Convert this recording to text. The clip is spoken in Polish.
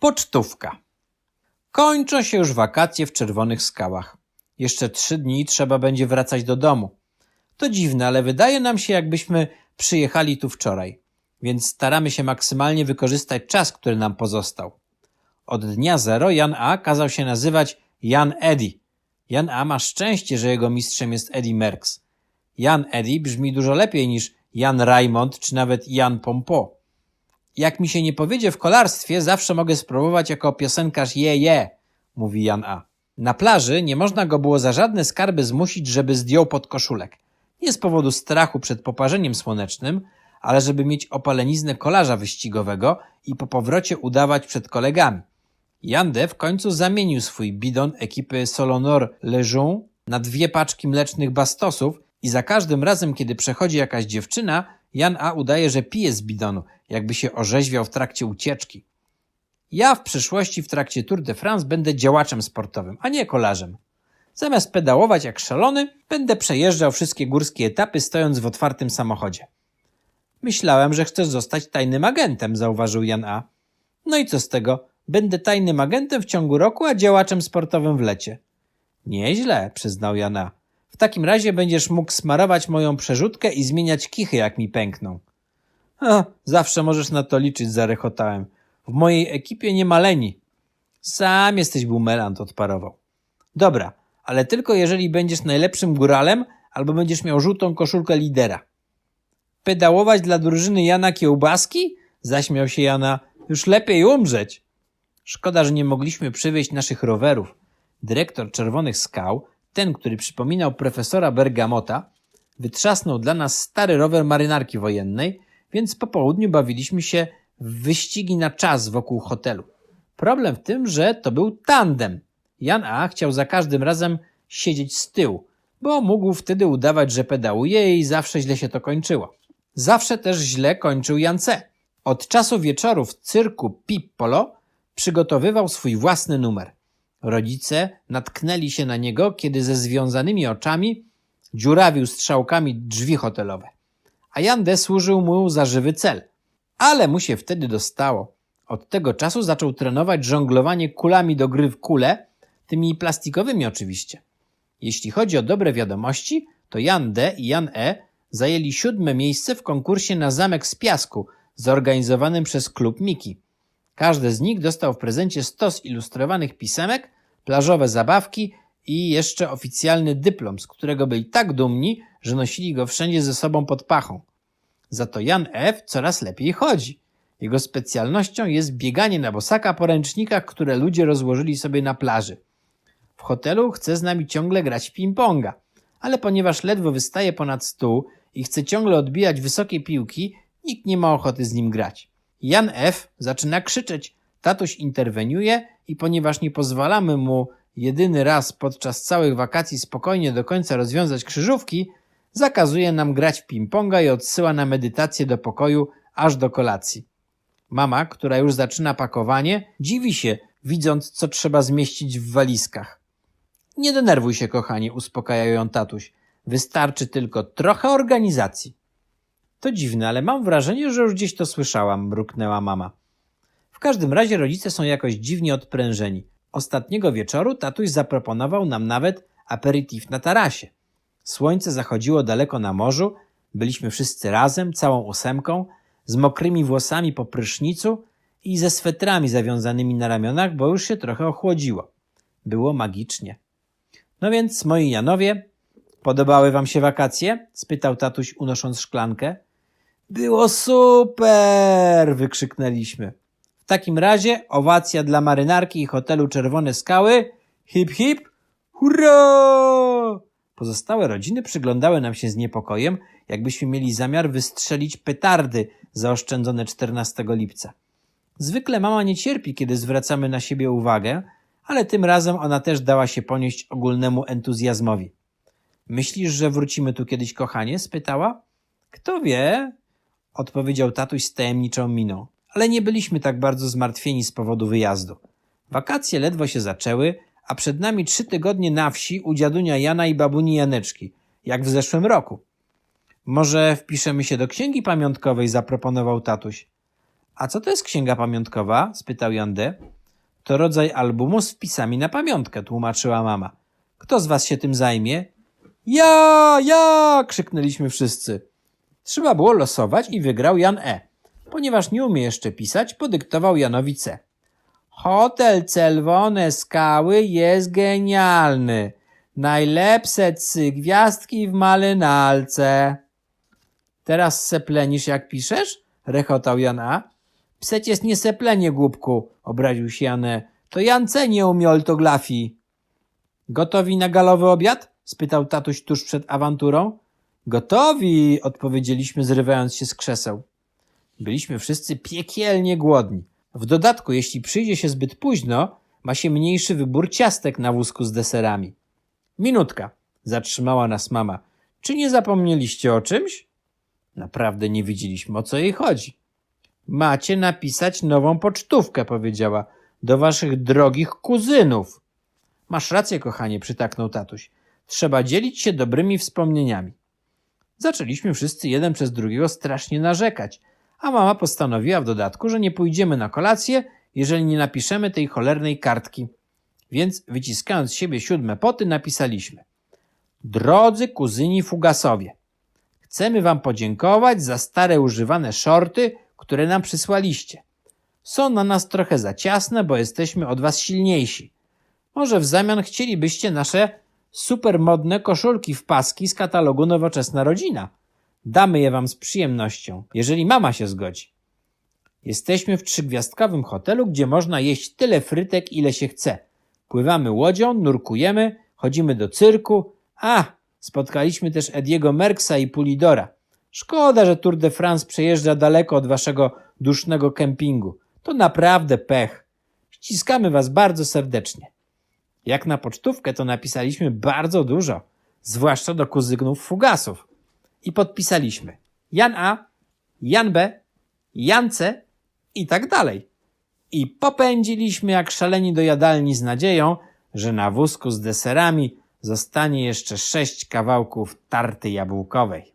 Pocztówka. Kończą się już wakacje w Czerwonych Skałach. Jeszcze trzy dni trzeba będzie wracać do domu. To dziwne, ale wydaje nam się, jakbyśmy przyjechali tu wczoraj. Więc staramy się maksymalnie wykorzystać czas, który nam pozostał. Od dnia zero Jan A. kazał się nazywać Jan Eddy. Jan A. ma szczęście, że jego mistrzem jest Eddie Merckx. Jan Eddy brzmi dużo lepiej niż Jan Raymond czy nawet Jan Pompo. Jak mi się nie powiedzie w kolarstwie, zawsze mogę spróbować jako piosenkarz je je, mówi Jan A. Na plaży nie można go było za żadne skarby zmusić, żeby zdjął podkoszulek. Nie z powodu strachu przed poparzeniem słonecznym, ale żeby mieć opaleniznę kolarza wyścigowego i po powrocie udawać przed kolegami. Jan D. w końcu zamienił swój bidon ekipy Solonor Lejeune na dwie paczki mlecznych bastosów i za każdym razem, kiedy przechodzi jakaś dziewczyna, Jan A. udaje, że pije z bidonu, jakby się orzeźwiał w trakcie ucieczki. Ja w przyszłości w trakcie Tour de France będę działaczem sportowym, a nie kolarzem. Zamiast pedałować jak szalony, będę przejeżdżał wszystkie górskie etapy stojąc w otwartym samochodzie. Myślałem, że chcesz zostać tajnym agentem, zauważył Jan A. No i co z tego? Będę tajnym agentem w ciągu roku, a działaczem sportowym w lecie. Nieźle, przyznał Jan A. W takim razie będziesz mógł smarować moją przerzutkę i zmieniać kichy, jak mi pękną. Zawsze możesz na to liczyć, zarechotałem. W mojej ekipie nie ma leni. Sam jesteś bumelant, odparował. Dobra, ale tylko jeżeli będziesz najlepszym góralem albo będziesz miał żółtą koszulkę lidera. Pedałować dla drużyny Jana Kiełbaski? Zaśmiał się Jana. Już lepiej umrzeć. Szkoda, że nie mogliśmy przywieźć naszych rowerów. Dyrektor Czerwonych Skał, ten, który przypominał profesora Bergamota, wytrzasnął dla nas stary rower marynarki wojennej, więc po południu bawiliśmy się w wyścigi na czas wokół hotelu. Problem w tym, że to był tandem. Jan A chciał za każdym razem siedzieć z tyłu, bo mógł wtedy udawać, że pedałuje i zawsze źle się to kończyło. Zawsze też źle kończył Jan C. Od czasu wieczoru w cyrku Pippolo przygotowywał swój własny numer. Rodzice natknęli się na niego, kiedy ze związanymi oczami dziurawił strzałkami drzwi hotelowe. A Jan D. służył mu za żywy cel. Ale mu się wtedy dostało. Od tego czasu zaczął trenować żonglowanie kulami do gry w kule, tymi plastikowymi oczywiście. Jeśli chodzi o dobre wiadomości, to Jan D. i Jan E. zajęli siódme miejsce w konkursie na zamek z piasku, zorganizowanym przez klub Miki. Każdy z nich dostał w prezencie stos ilustrowanych pisemek, plażowe zabawki i jeszcze oficjalny dyplom, z którego byli tak dumni, że nosili go wszędzie ze sobą pod pachą. Za to Jan F. coraz lepiej chodzi. Jego specjalnością jest bieganie na bosaka po ręcznikach, które ludzie rozłożyli sobie na plaży. W hotelu chce z nami ciągle grać ping-ponga, ale ponieważ ledwo wystaje ponad stół i chce ciągle odbijać wysokie piłki, nikt nie ma ochoty z nim grać. Jan F. zaczyna krzyczeć, tatuś interweniuje i ponieważ nie pozwalamy mu jedyny raz podczas całych wakacji spokojnie do końca rozwiązać krzyżówki, zakazuje nam grać w ping-ponga i odsyła na medytację do pokoju aż do kolacji. Mama, która już zaczyna pakowanie, dziwi się, widząc, co trzeba zmieścić w walizkach. Nie denerwuj się, kochanie, uspokaja ją tatuś. Wystarczy tylko trochę organizacji. To dziwne, ale mam wrażenie, że już gdzieś to słyszałam, mruknęła mama. W każdym razie rodzice są jakoś dziwnie odprężeni. Ostatniego wieczoru tatuś zaproponował nam nawet aperitif na tarasie. Słońce zachodziło daleko na morzu, byliśmy wszyscy razem, całą ósemką, z mokrymi włosami po prysznicu i ze swetrami zawiązanymi na ramionach, bo już się trochę ochłodziło. Było magicznie. No więc, moi Janowie, podobały wam się wakacje? spytał tatuś, unosząc szklankę. Było super! wykrzyknęliśmy. W takim razie owacja dla marynarki i hotelu Czerwone Skały. Hip hip! Hurra! Pozostałe rodziny przyglądały nam się z niepokojem, jakbyśmy mieli zamiar wystrzelić petardy zaoszczędzone 14 lipca. Zwykle mama nie cierpi, kiedy zwracamy na siebie uwagę, ale tym razem ona też dała się ponieść ogólnemu entuzjazmowi. Myślisz, że wrócimy tu kiedyś, kochanie? spytała. Kto wie? Odpowiedział tatuś z tajemniczą miną. Ale nie byliśmy tak bardzo zmartwieni z powodu wyjazdu. Wakacje ledwo się zaczęły, a przed nami trzy tygodnie na wsi u dziadunia Jana i babuni Janeczki, jak w zeszłym roku. Może wpiszemy się do księgi pamiątkowej, zaproponował tatuś. A co to jest księga pamiątkowa? spytał Jan D. To rodzaj albumu z wpisami na pamiątkę, tłumaczyła mama. Kto z was się tym zajmie? Ja, ja! krzyknęliśmy wszyscy. Trzeba było losować i wygrał Jan E. Ponieważ nie umie jeszcze pisać, podyktował Janowi C. Hotel Czerwone Skały jest genialny. Najlepsze trzy gwiazdki w malynalce. Teraz seplenisz jak piszesz? rechotał Jan A. Przecież nie seplenie, głupku, obraził się Jan E. To Jan C nie umie ortografii. Gotowi na galowy obiad? spytał tatuś tuż przed awanturą. Gotowi, odpowiedzieliśmy, zrywając się z krzeseł. Byliśmy wszyscy piekielnie głodni. W dodatku, jeśli przyjdzie się zbyt późno, ma się mniejszy wybór ciastek na wózku z deserami. Minutka, zatrzymała nas mama. Czy nie zapomnieliście o czymś? Naprawdę nie widzieliśmy, o co jej chodzi. Macie napisać nową pocztówkę, powiedziała, do waszych drogich kuzynów. Masz rację, kochanie, przytaknął tatuś. Trzeba dzielić się dobrymi wspomnieniami. Zaczęliśmy wszyscy jeden przez drugiego strasznie narzekać, a mama postanowiła w dodatku, że nie pójdziemy na kolację, jeżeli nie napiszemy tej cholernej kartki. Więc wyciskając z siebie siódme poty, napisaliśmy: Drodzy kuzyni Fugasowie, chcemy Wam podziękować za stare używane shorty, które nam przysłaliście. Są na nas trochę za ciasne, bo jesteśmy od Was silniejsi. Może w zamian chcielibyście nasze supermodne koszulki w paski z katalogu Nowoczesna Rodzina. Damy je wam z przyjemnością, jeżeli mama się zgodzi. Jesteśmy w trzygwiazdkowym hotelu, gdzie można jeść tyle frytek, ile się chce. Pływamy łodzią, nurkujemy, chodzimy do cyrku. A, spotkaliśmy też Ediego Merksa i Pulidora. Szkoda, że Tour de France przejeżdża daleko od waszego dusznego kempingu. To naprawdę pech. Ściskamy was bardzo serdecznie. Jak na pocztówkę to napisaliśmy bardzo dużo, zwłaszcza do kuzynów fugasów. I podpisaliśmy Jan A, Jan B, Jan C i tak dalej. I popędziliśmy jak szaleni do jadalni z nadzieją, że na wózku z deserami zostanie jeszcze sześć kawałków tarty jabłkowej.